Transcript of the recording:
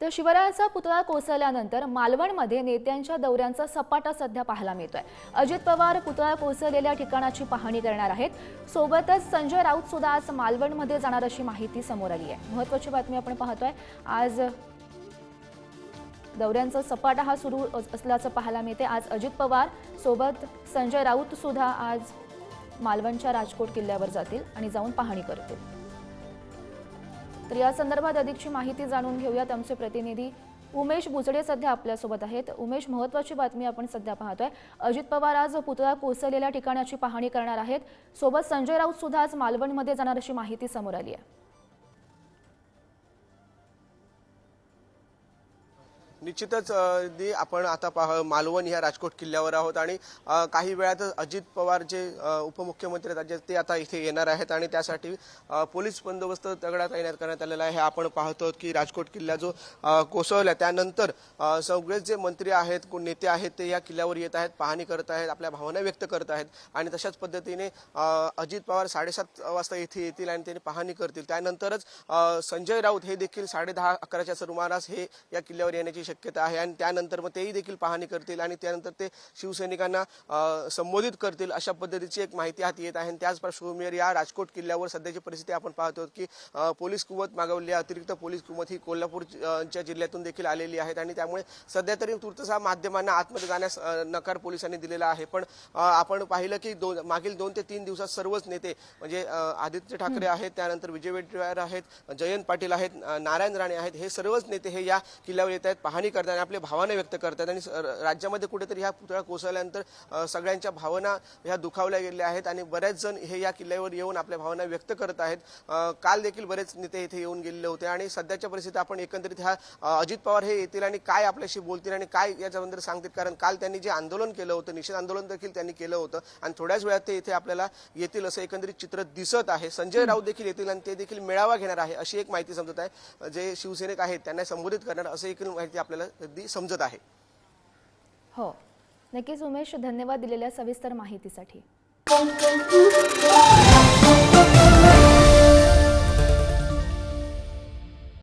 तर शिवरायाचा पुतळा कोसळल्यानंतर मालवणमध्ये नेत्यांच्या दौऱ्यांचा सपाटा सध्या पाहायला मिळतोय. अजित पवार पुतळा कोसळलेल्या ठिकाणाची पाहणी करणार आहेत. सोबतच संजय राऊत सुद्धा आज मालवणमध्ये जाणार अशी माहिती समोर आली आहे. महत्वाची बातमी आपण पाहतोय. आज दौऱ्यांचा सपाटा हा सुरू असल्याचं पाहायला मिळते. आज अजित पवार सोबत संजय राऊत सुद्धा आज मालवणच्या राजकोट किल्ल्यावर जातील आणि जाऊन पाहणी करतील. तर या संदर्भात अधिकची माहिती जाणून घेऊयात आमचे प्रतिनिधी उमेश बुजडे सध्या आपल्यासोबत आहेत. उमेश महत्वाची बातमी आपण सध्या पाहतोय. अजित पवार आज पुतळा कोसळलेल्या ठिकाणाची पाहणी करणार आहेत. सोबत संजय राऊत सुद्धा आज मालवणमध्ये जाणार अशी माहिती समोर आली आहे. निश्चितच दी आपण आता पाह मालवण ह्या राजकोट किल्ल्यावर आहोत आणि काही वेळातच अजित पवार जे उपमुख्यमंत्री आहेत जे- ते आता इथे येणार आहेत आणि त्यासाठी पोलीस बंदोबस्त तगडा तैनात करण्यात आलेला आहे. आपण पाहतो की राजकोट किल्ला जो कोसळला त्यानंतर सगळेच जे मंत्री आहेत कोण नेते आहेत ते या किल्ल्यावर येत आहेत पाहणी करत आहेत आपल्या भावना व्यक्त करत आहेत आणि तशाच पद्धतीने अजित पवार साडेसात वाजता इथे येतील आणि त्यांनी पाहणी करतील. त्यानंतरच संजय राऊत हे देखील साडे दहा अकराच्या सुमारास हे या किल्ल्यावर येण्याची शक्यता शक्यता आहे आणि त्यानंतर मग तेही देखील पाहणी करतील आणि त्यानंतर ते शिवसैनिकांना संबोधित करतील अशा पद्धतीची एक माहिती हाती येत आहे आणि त्याच पार्श्वभूमीवर या राजकोट किल्ल्यावर सध्याची परिस्थिती आपण पाहतो की पोलीस कुवत मागवली आहे. अतिरिक्त पोलीस कुवत ही कोल्हापूरच्या जिल्ह्यातून देखील आलेली आहेत आणि त्यामुळे सध्या तरी तुर्तसा माध्यमांना आतमध्ये जाण्यास नकार पोलिसांनी दिलेला आहे पण आपण पाहिलं की दोन मागील दोन ते तीन दिवसात सर्वच नेते म्हणजे आदित्य ठाकरे आहेत त्यानंतर विजय वडेट्टीवार आहेत जयंत पाटील आहेत नारायण राणे आहेत हे सर्वच नेते हे या किल्ल्यावर येत आहेत पाहणी करतात आणि आपल्या भावना व्यक्त करतात. आणि स- राज्यामध्ये कुठेतरी ह्या पुतळा कोसळल्यानंतर सगळ्यांच्या भावना ह्या दुखावल्या गेलेल्या आहेत आणि बऱ्याच जण हे या किल्ल्यावर येऊन आपल्या भावना व्यक्त करत आहेत. काल देखील बरेच नेते इथे येऊन गेलेले होते आणि सध्याच्या परिस्थितीत आपण एकंदरीत ह्या अजित पवार हे येतील आणि काय आपल्याशी बोलतील आणि काय याच्याबद्दल सांगतील? कारण काल त्यांनी जे आंदोलन केलं होतं निषेध आंदोलन देखील त्यांनी केलं होतं आणि थोड्याच वेळात ते इथे आपल्याला येतील असं एकंदरीत चित्र दिसत आहे. संजय राऊत देखील येतील आणि ते देखील मेळावा घेणार आहे अशी एक माहिती समजत आहे. जे शिवसैनिक आहेत त्यांना संबोधित करणार असं एक माहिती आपल्याला अगदी समजत आहे. हो. नक्कीच उमेश धन्यवाद दिलेल्या सविस्तर माहितीसाठी.